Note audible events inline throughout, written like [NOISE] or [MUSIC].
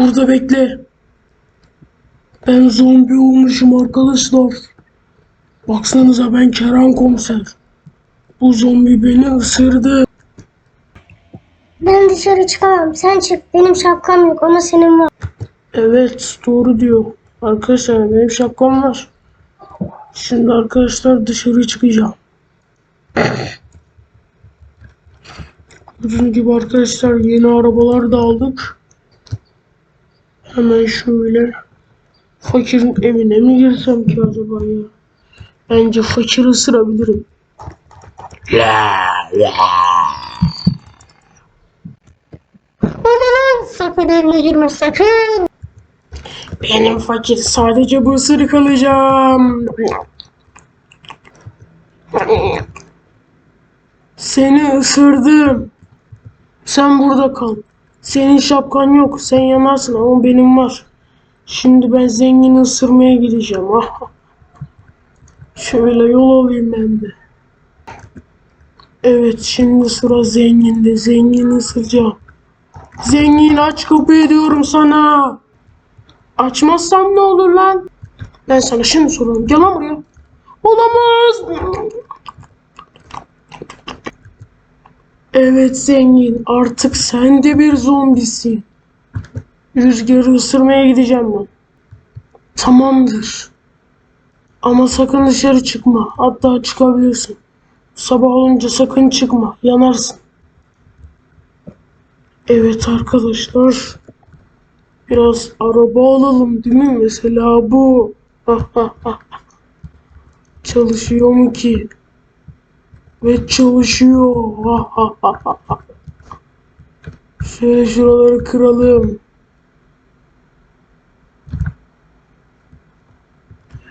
Burada bekle. Ben zombi olmuşum arkadaşlar. Baksanıza ben Kerem komiser. Bu zombi beni ısırdı. Ben dışarı çıkamam. Sen çık. Benim şapkam yok ama senin var. Evet doğru diyor. Arkadaşlar benim şapkam var. Şimdi arkadaşlar dışarı çıkacağım. Gördüğünüz gibi arkadaşlar yeni arabalar da aldık. Hemen şöyle fakirin evine mi girsem ki acaba ya? Bence fakiri ısırabilirim. Aman sakın evine girme sakın. Benim fakir sadece bu ısırık alacağım. Seni ısırdım. Sen burada kal. Senin şapkan yok. Sen yanarsın ama benim var. Şimdi ben zengini ısırmaya gideceğim. Ah. Şöyle yol alayım ben de. Evet şimdi sıra zenginde. Zengini ısıracağım. Zengin aç kapıyı diyorum sana. Açmazsam ne olur lan? Ben sana şimdi soruyorum. Gel lan buraya. Olamaz. Evet zengin. Artık sen de bir zombisin. Rüzgarı ısırmaya gideceğim ben. Tamamdır. Ama sakın dışarı çıkma. Hatta çıkabilirsin. Sabah olunca sakın çıkma. Yanarsın. Evet arkadaşlar. Biraz araba alalım değil mi? Mesela bu. [LAUGHS] Çalışıyor mu ki? Ve çalışıyor. [LAUGHS] Şöyle şuraları kıralım.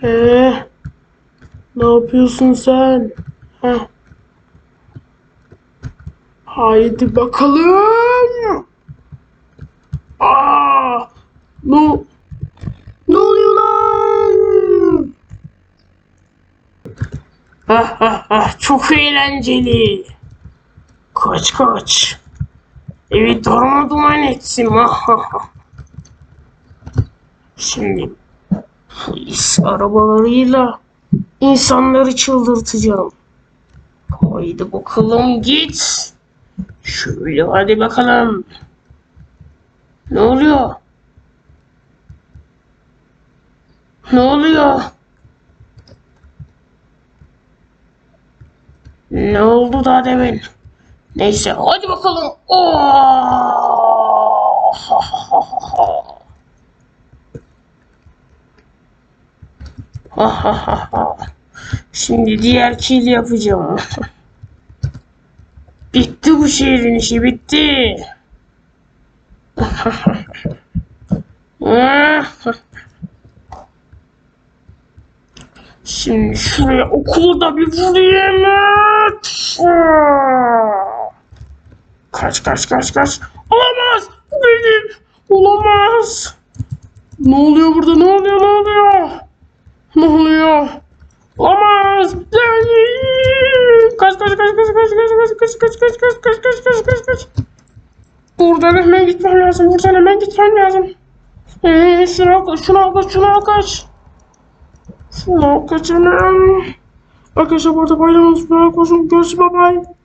Ee, ne yapıyorsun sen? Heh. Haydi bakalım. Aa! Ne Ne oluyor lan? Ah ah ah çok eğlenceli. Kaç kaç. Evi darmadağın etsin. Ah ah ah. Şimdi polis arabalarıyla insanları çıldırtacağım. Haydi bakalım git. Şöyle hadi bakalım. Ne oluyor? Ne oluyor? Ne oldu daha demin? Neyse hadi bakalım. Oh! [LAUGHS] Şimdi diğer kill yapacağım. [LAUGHS] bitti bu şehrin işi bitti. [LAUGHS] Şimdi şuraya okulu bir vurayım. Kaç kaç kaç kaç. Olamaz. Bu benim. Olamaz. Ne oluyor burada? Ne oluyor? Ne oluyor? Ne oluyor? Olamaz. Kaç kaç kaç kaç kaç kaç kaç kaç kaç kaç kaç kaç kaç kaç kaç kaç. Buradan hemen gitmem lazım. Buradan hemen gitmem lazım. Ee, şuna, şuna kaç, şuna kaç. Şuna kaç hemen. Arkadaşlar burada bayramınız mübarek olsun. Görüşürüz. Bye bye.